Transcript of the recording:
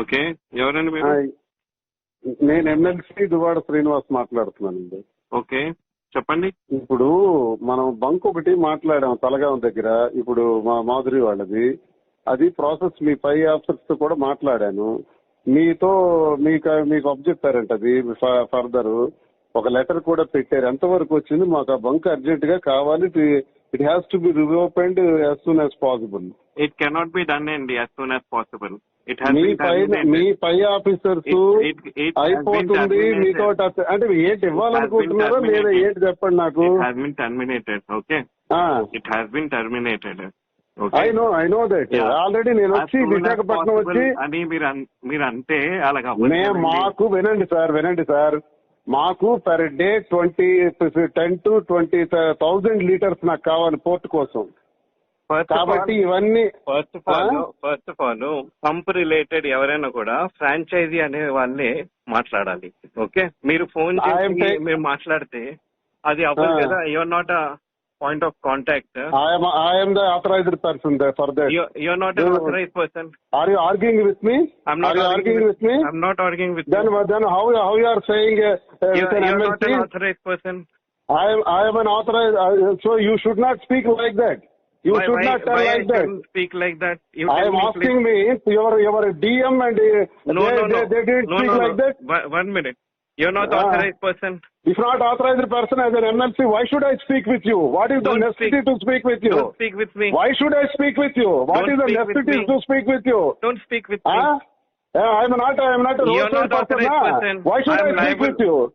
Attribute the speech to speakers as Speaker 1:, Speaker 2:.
Speaker 1: Okay. ఎవరండి మీరు.
Speaker 2: నేను ఎమ్మెల్సీ దువాడ శ్రీనివాస్ మాట్లాడుతున్నానండి.
Speaker 1: ఓకే. చెప్పండి.
Speaker 2: ఇప్పుడు మనం బంక్ ఒకటి మాట్లాడాం తలగాం దగ్గర. ఇప్పుడు మా మాధురి వాళ్ళది. అది ప్రాసెస్ మీ పై ఆఫీసర్స్తో కూడా మాట్లాడాను. మీతో మీకు మీకు చెప్పారంట అది ఫర్దర్. ఒక లెటర్ కూడా పెట్టారు. ఎంతవరకు వచ్చింది? మాకు ఆ బంక్ అర్జెంట్గా కావాలి. It has to be reopened as soon as possible.
Speaker 1: It cannot be done అండి as soon as possible it
Speaker 2: మీ పై మీ పై ఆఫీసర్స్ అయిపోతుంది మీతో అంటే ఏంటి ఇవ్వాలనుకుంటున్నారో లేదా ఏంటి చెప్పండి నాకు?
Speaker 1: Has been terminated okay it has been terminated
Speaker 2: I know I know that already నేను వచ్చి విశాఖపట్నం వచ్చి
Speaker 1: అని మీరు మీరు అంటే అలాగా
Speaker 2: మాకు వినండి సార్ వినండి సార్. మాకు per day twenty ten to twenty thousand litres నాకు కావాలి పోర్ట్ కోసం. కాబట్టి ఇవన్నీ
Speaker 1: first of all first of all pump related ఎవరైనా కూడా ఫ్రాంచైజీ అనే వాళ్ళే మాట్లాడాలి ఓకే? మీరు ఫోన్ చేసి మీరు మాట్లాడితే అది అవ్వదు. కదా? You're not a point of contact
Speaker 2: I'm I'm the authorised person for that
Speaker 1: you're not authorise person
Speaker 2: are you arguing with me
Speaker 1: I'm not
Speaker 2: you arguing with me
Speaker 1: I'm not arguing with
Speaker 2: then then how how you are saying
Speaker 1: you're not an authorise person
Speaker 2: I am I am an authorized, uh, so you should not like. You should not tell like that.
Speaker 1: speak like that you
Speaker 2: I am
Speaker 1: me,
Speaker 2: asking me, if your your DM and uh,
Speaker 1: No,
Speaker 2: they,
Speaker 1: no, no.
Speaker 2: they, they didn't
Speaker 1: no,
Speaker 2: speak
Speaker 1: no,
Speaker 2: like
Speaker 1: no.
Speaker 2: that.
Speaker 1: One- minute. You're not
Speaker 2: Ah.
Speaker 1: authorized person.
Speaker 2: If not authorized person as an MLC, why should I speak with you? What is the
Speaker 1: Don't
Speaker 2: necessity
Speaker 1: speak.
Speaker 2: to speak with you?
Speaker 1: Don't speak with me.
Speaker 2: Why should I speak with you? What
Speaker 1: Don't
Speaker 2: is the necessity to speak with you?
Speaker 1: Don't speak with me.
Speaker 2: Huh? Yeah, I am not I am not a
Speaker 1: You're
Speaker 2: roadside
Speaker 1: not
Speaker 2: person.
Speaker 1: authorized person.
Speaker 2: Why should
Speaker 1: I
Speaker 2: I, speak
Speaker 1: liable.
Speaker 2: with you?